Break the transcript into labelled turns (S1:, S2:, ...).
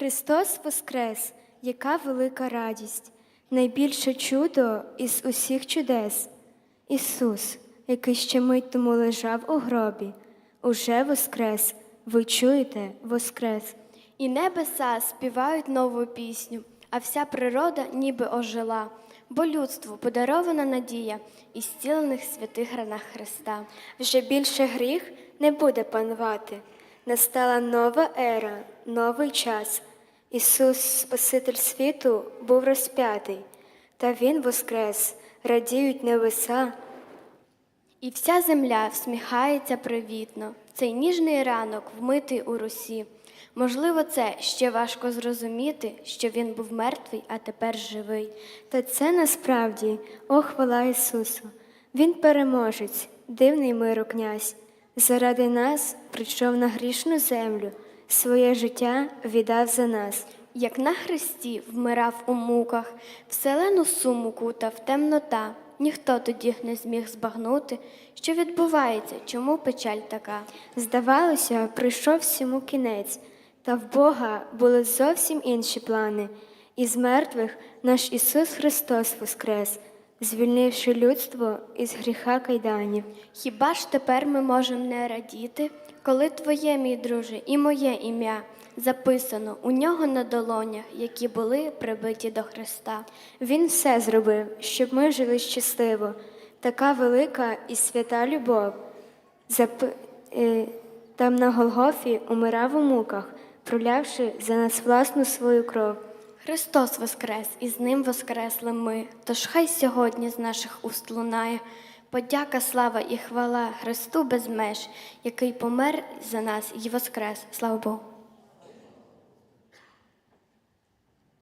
S1: Христос Воскрес, яка велика радість, найбільше чудо із усіх чудес. Ісус, який ще мить тому лежав у гробі, уже воскрес. Ви чуєте, воскрес.
S2: І небеса співають нову пісню, а вся природа ніби ожила, бо людству подарована надія і зцілених святих ранах Христа.
S1: Вже більше гріх не буде панувати. Настала нова ера, новий час. Ісус, Спаситель світу, був розп'ятий, та Він воскрес, радіють небеса.
S2: І вся земля всміхається привітно. Цей ніжний ранок вмитий у русі. Можливо, це ще важко зрозуміти, що він був мертвий, а тепер живий.
S1: Та це насправді, о хвала Ісусу. Він переможець, дивний миру князь. Заради нас прийшов на грішну землю, своє життя віддав за нас.
S2: Як на хресті вмирав у муках, вселену суму кутав темнота. Ніхто тоді не зміг збагнути, що відбувається, чому печаль така.
S1: Здавалося, прийшов всьому кінець, та в Бога були зовсім інші плани. Із мертвих наш Ісус Христос воскрес, звільнивши людство із гріха кайданів.
S2: Хіба ж тепер ми можемо не радіти, коли твоє, мій друже, і моє ім'я записано у нього на долонях, які були прибиті до Христа.
S1: Він все зробив, щоб ми жили щасливо. Така велика і свята любов. Зап... е, Там на Голгофі умирав у муках, пролявши за нас власну свою кров.
S2: Христос воскрес, і з ним воскресли ми. Тож хай сьогодні з наших уст лунає подяка, слава і хвала Христу без меж, який помер за нас і воскрес. Слава Богу.